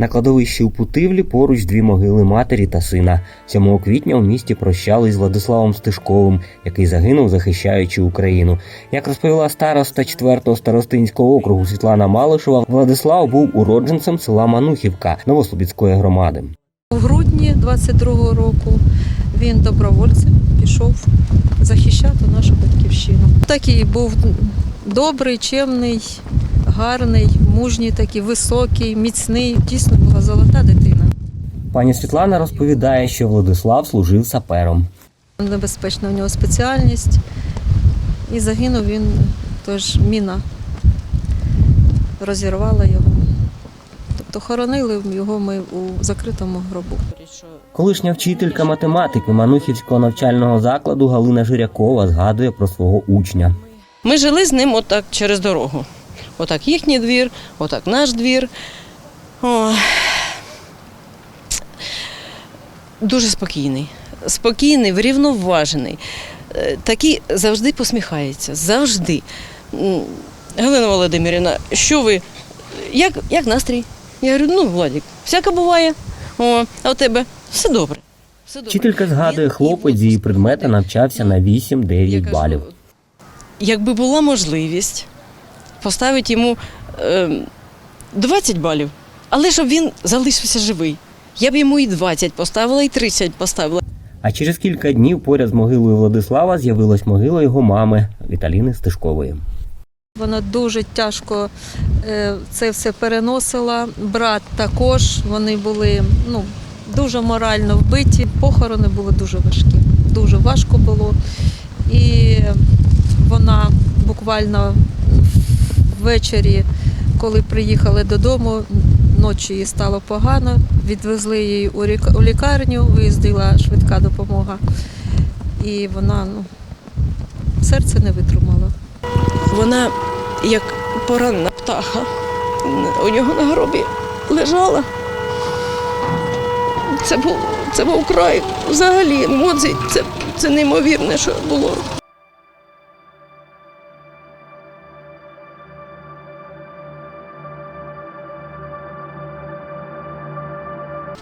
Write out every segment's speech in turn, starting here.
На кладовищі у Путивлі поруч дві могили матері та сина. 7 квітня у місті прощались з Владиславом Стишковим, який загинув, захищаючи Україну. Як розповіла староста 4-го старостинського округу Світлана Малишева, Владислав був уродженцем села Манухівка Новослобідської громади. У грудні 22-го року він добровольцем пішов захищати нашу батьківщину. Такий був добрий, чемний, гарний, мужній, такий високий, міцний. Дійсно була золота дитина. Пані Світлана розповідає, що Владислав служив сапером. Небезпечна в нього спеціальність. І загинув він, тож міна розірвала його. Тобто хоронили його ми у закритому гробу. Колишня вчителька математики Манухівського навчального закладу Галина Жирякова згадує про свого учня. Ми жили з ним отак через дорогу. Отак їхній двір, отак наш двір. О. Дуже спокійний. Спокійний, врівноважений. Е, Такий завжди посміхається. Завжди. Галина Володимирівна, що ви? Як, як настрій? Я говорю, ну, Владик, всяке буває. О, а у тебе все добре. Все добре. Вчителька згадує, хлопець її предмета навчався на 8-9 балів. Якби була можливість поставити йому е, 20 балів, але щоб він залишився живий. Я б йому і 20 поставила, і 30 поставила. А через кілька днів поряд з могилою Владислава з'явилась могила його мами Віталіни Стишкової. Вона дуже тяжко е, це все переносила. Брат також. Вони були ну, дуже морально вбиті. Похорони були дуже важкі. Дуже важко було. І вона буквально ввечері, коли приїхали додому, ночі їй стало погано. Відвезли її у лікарню, виїздила швидка допомога. І вона ну, серце не витримало. Вона як поранена птаха. У нього на гробі лежала. Це був, це був край. Взагалі емоцій. Це, це неймовірне, що було.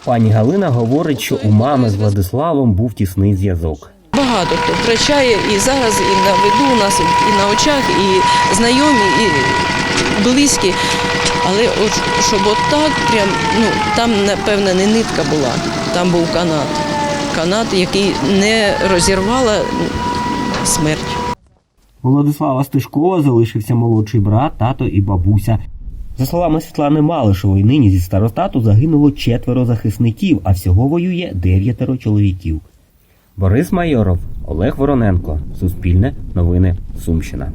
Пані Галина говорить, що у мами з Владиславом був тісний зв'язок. Багато хто втрачає і зараз, і на виду у нас, і на очах, і знайомі, і близькі. Але от, щоб от так, прям, ну, там, напевно, не нитка була, там був канат. Канат, який не розірвала смерть. У Владислава Стишкова залишився молодший брат, тато і бабуся. За словами Світлани Малишевої, нині зі старостату загинуло четверо захисників, а всього воює дев'ятеро чоловіків. Борис Майоров, Олег Вороненко, Суспільне, Новини, Сумщина.